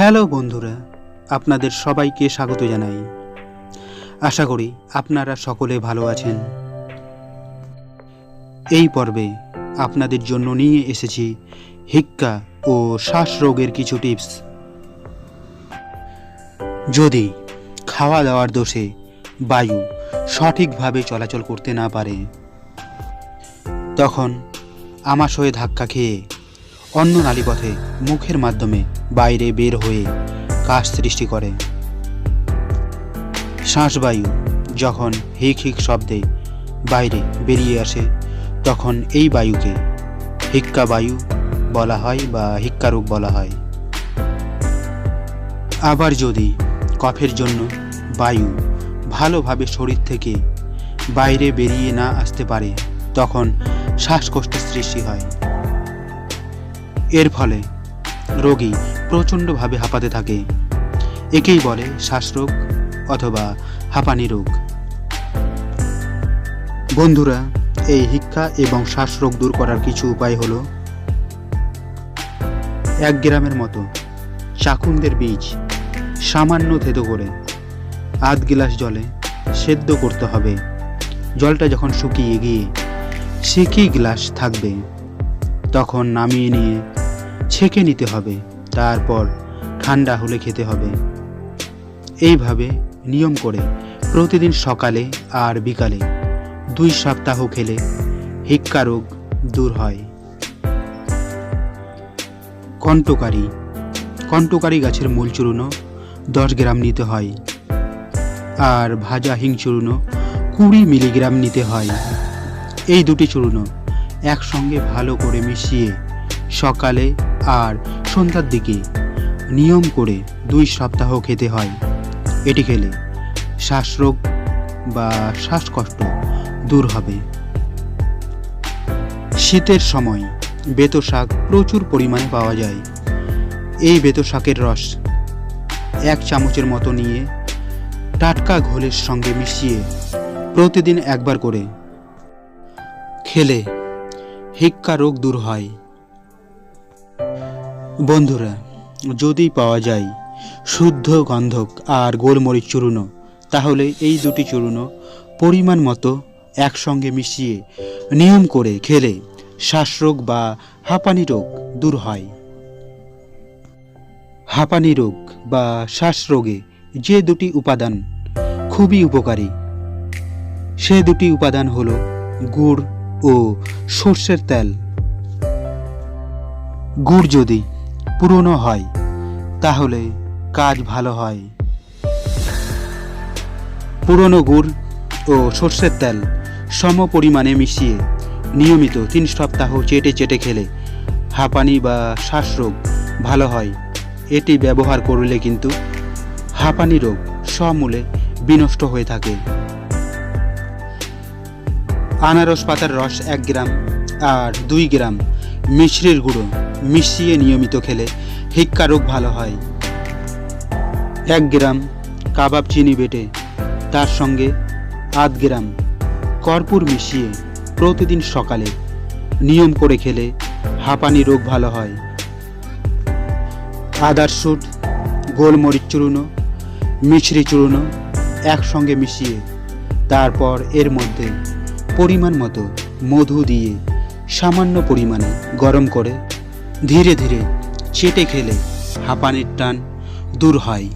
Hello বন্ধুরা, আপনাদের সবাইকে স্বাগত জানাই। আশা করি আপনারা সকলে ভালো আছেন। এই পর্বে আপনাদের জন্য নিয়ে এসেছি হিক্কা ও শ্বাস রোগের কিছু টিপস। যদি খাওয়া দাওয়ার দোষে বায়ু সঠিকভাবে চলাচল করতে না পারে, তখন আমাশয়ে ধাক্কা খেয়ে অন্য নালীপথে মুখের মাধ্যমে বাইরে বের হয়ে কাশ সৃষ্টি করে। শ্বাসবায়ু যখন হিক হিক শব্দে বাইরে বেরিয়ে আসে, তখন এই বায়ুকে হিক্কা বায়ু বলা হয় বা হিক্কা রোগ বলা হয়। আবার যদি কফের জন্য বায়ু ভালোভাবে শরীর থেকে বাইরে বেরিয়ে না আসতে পারে, তখন শ্বাসকষ্টের সৃষ্টি হয়। এর ফলে রোগী প্রচণ্ডভাবে হাঁপাতে থাকে। একেই বলে শ্বাসরোগ অথবা হাঁপানি রোগ। বন্ধুরা, এই হিক্কা এবং শ্বাসরোগ দূর করার কিছু উপায় হলো এক গ্রামের মতো চাকুন্দের বীজ সামান্য থেতো করে আধ গিলাস জলে সেদ্ধ করতে হবে। জলটা যখন শুকিয়ে গিয়ে, সে কি গ্লাস থাকবে? তখন নামিয়ে নিয়ে ছেঁকে নিতে হবে, তারপর ঠান্ডা হলে খেতে হবে। এইভাবে নিয়ম করে প্রতিদিন সকালে আর বিকালে দুই সপ্তাহ খেলে হিক্কা রোগ দূর হয়। কণ্টকারী কণ্টকারী গাছের মূল চূর্ণ দশ গ্রাম নিতে হয় আর ভাজা হিং চূর্ণ কুড়ি মিলিগ্রাম নিতে হয়। এই দুটি চূর্ণ একসঙ্গে ভালো করে মিশিয়ে সকালে আর সন্ধ্যার দিকে নিয়ম করে দুই সপ্তাহ খেতে হয়। এটি খেলে শ্বাসরোগ বা শ্বাসকষ্ট দূর হবে। শীতের সময় বেতো শাক প্রচুর পরিমাণে পাওয়া যায়। এই বেতো শাকের রস এক চামচের মতো নিয়ে টাটকা ঘোলের সঙ্গে মিশিয়ে প্রতিদিন একবার করে খেলে হিক্কা রোগ দূর হয়। বন্ধুরা, যদি পাওয়া যায় শুদ্ধ গন্ধক আর গোলমরিচ চূর্ণ, তাহলে এই দুটি চূর্ণ পরিমাণ মতো একসঙ্গে মিশিয়ে নিয়ম করে খেলে শ্বাসরোগ বা হাঁপানি রোগ দূর হয়। হাঁপানি রোগ বা শ্বাসরোগে যে দুটি উপাদান খুবই উপকারী, সে দুটি উপাদান হলো গুড় ও সর্ষের তেল। গুড় যদি পুরনো হয়, তাহলে কাজ ভালো হয়। পুরনো গুড় ও সর্ষের তেল সম পরিমাণে মিশিয়ে নিয়মিত তিন সপ্তাহ চেটে চেটে খেলে হাঁপানি বা শ্বাসরোগ ভালো হয়। এটি ব্যবহার করলে কিন্তু হাঁপানি রোগ সমূলে বিনষ্ট হয়ে থাকে। আনারস পাতার রস এক গ্রাম আর দুই গ্রাম মিশ্রির গুঁড়ো মিশিয়ে নিয়মিত খেলে হিক্কা রোগ ভালো হয়। এক গ্রাম কাবাব চিনি বেটে, তার সঙ্গে আধ গ্রাম কর্পূর মিশিয়ে প্রতিদিন সকালে নিয়ম করে খেলে হাঁপানি রোগ ভালো হয়। আদার সুট গোলমরিচ চূর্ণ মিছরি চূর্ণ একসঙ্গে মিশিয়ে তারপর এর মধ্যে পরিমাণ মতো মধু দিয়ে সামান্য পরিমাণে গরম করে ধীরে ধীরে চেটে খেলে হাঁপানির টান দূর হয়।